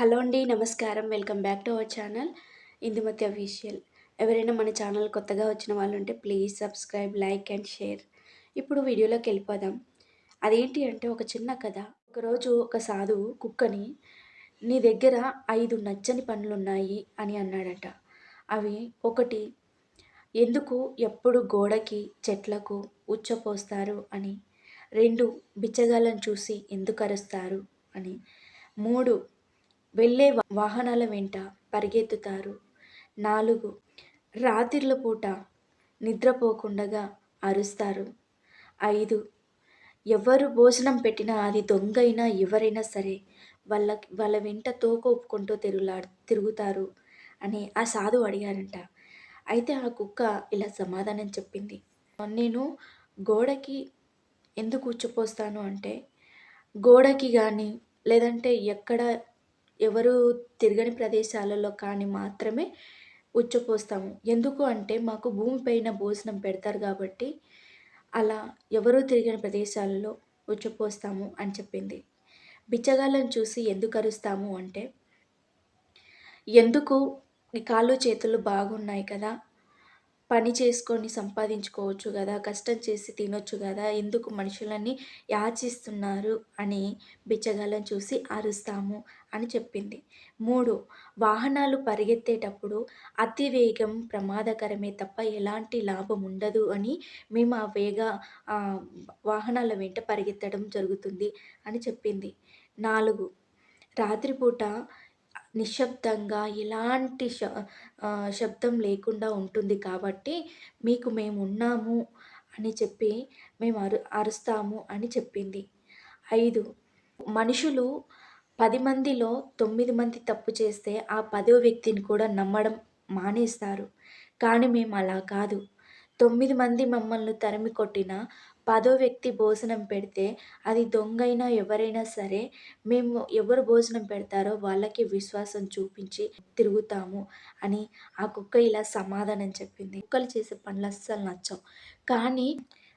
Hello అండి నమస్కారం. Welcome back to our channel. Indumathi official. ఎవరైనా మన ఛానల్ కొత్తగా వచ్చిన వాళ్ళు ఉంటే please subscribe like and share. ఇప్పుడు వీడియోలోకి వెళ్ళిపోదాం. అదేంటి అంటే ఒక చిన్న కథ. ఒకరోజు ఒక సాధువు కుక్కని నీ దగ్గర ఐదు నచ్చని పనులు ఉన్నాయి అని అన్నాడట. అవి ఒకటి ఎందుకు ఎప్పుడు గోడకి చెట్లకు ఉచ్చపోస్తారు అని. రెండు బిచ్చగాళ్ళను చూసి ఎందుకు అరుస్తారు అని. మూడు వెళ్ళే వాహనాల వెంట పరిగెత్తుతారు. నాలుగు రాత్రిల పూట నిద్రపోకుండగా అరుస్తారు. ఐదు ఎవరు భోజనం పెట్టినా అది దొంగైనా ఎవరైనా సరే వాళ్ళ వాళ్ళ వెంట తోకొప్పుకుంటూ తిరుగులా తిరుగుతారు అని ఆ సాధువు అడిగారంట. అయితే ఆ కుక్క ఇలా సమాధానం చెప్పింది. నేను గోడకి ఎందుకు కూర్చోపోస్తాను అంటే గోడకి కానీ లేదంటే ఎక్కడ ఎవరు తిరగని ప్రదేశాలలో కానీ మాత్రమే ఉచ్చపోస్తాము. ఎందుకు అంటే మాకు భూమిపైన భోజనం పెడతారు కాబట్టి అలా ఎవరూ తిరగని ప్రదేశాలలో ఉచ్చపోస్తాము అని చెప్పింది. బిచ్చగాళ్ళను చూసి ఎందుకు అరుస్తాము అంటే ఎందుకు నీ కాళ్ళు చేతులు బాగున్నాయి కదా పని చేసుకొని సంపాదించుకోవచ్చు కదా కష్టం చేసి తినొచ్చు కదా ఎందుకు మనుషులని యాచిస్తున్నారు అని బిచ్చగాళ్ళని చూసి అరుస్తాము అని చెప్పింది. మూడు వాహనాలు పరిగెత్తేటప్పుడు అతి వేగం ప్రమాదకరమే తప్ప ఎలాంటి లాభం ఉండదు అని మేము ఆ వేగ వాహనాల వెంట పరిగెత్తడం జరుగుతుంది అని చెప్పింది. నాలుగు రాత్రిపూట నిశ్శబ్దంగా ఎలాంటి శ శబ్దం లేకుండా ఉంటుంది కాబట్టి మీకు మేము ఉన్నాము అని చెప్పి మేము అరు అరుస్తాము అని చెప్పింది. ఐదు మనుషులు పది మందిలో తొమ్మిది మంది తప్పు చేస్తే ఆ పదో వ్యక్తిని కూడా నమ్మడం మానేస్తారు. కానీ మేము అలా కాదు. తొమ్మిది మంది మమ్మల్ని తరిమి కొట్టిన పదో వ్యక్తి భోజనం పెడితే అది దొంగైనా ఎవరైనా సరే మేము ఎవరు భోజనం పెడతారో వాళ్ళకి విశ్వాసం చూపించి తిరుగుతాము అని ఆ కుక్క ఇలా సమాధానం చెప్పింది. కుక్కలు చేసే పనులు అస్సలు నచ్చవు. కానీ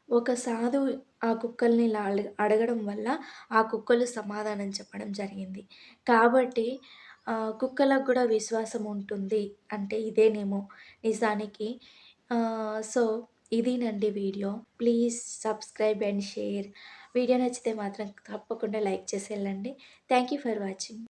ఒక సాధు ఆ కుక్కల్ని ఇలా అడగడం వల్ల ఆ కుక్కలు సమాధానం చెప్పడం జరిగింది. కాబట్టి కుక్కలకు కూడా విశ్వాసం ఉంటుంది అంటే ఇదేనేమో. నిజానికి సో ఇదేనండి video. Please subscribe and share. Video నచ్చితే మాత్రం తప్పకుండా లైక్ చేసి వెళ్ళండి థ్యాంక్ యూ ఫర్ వాచింగ్.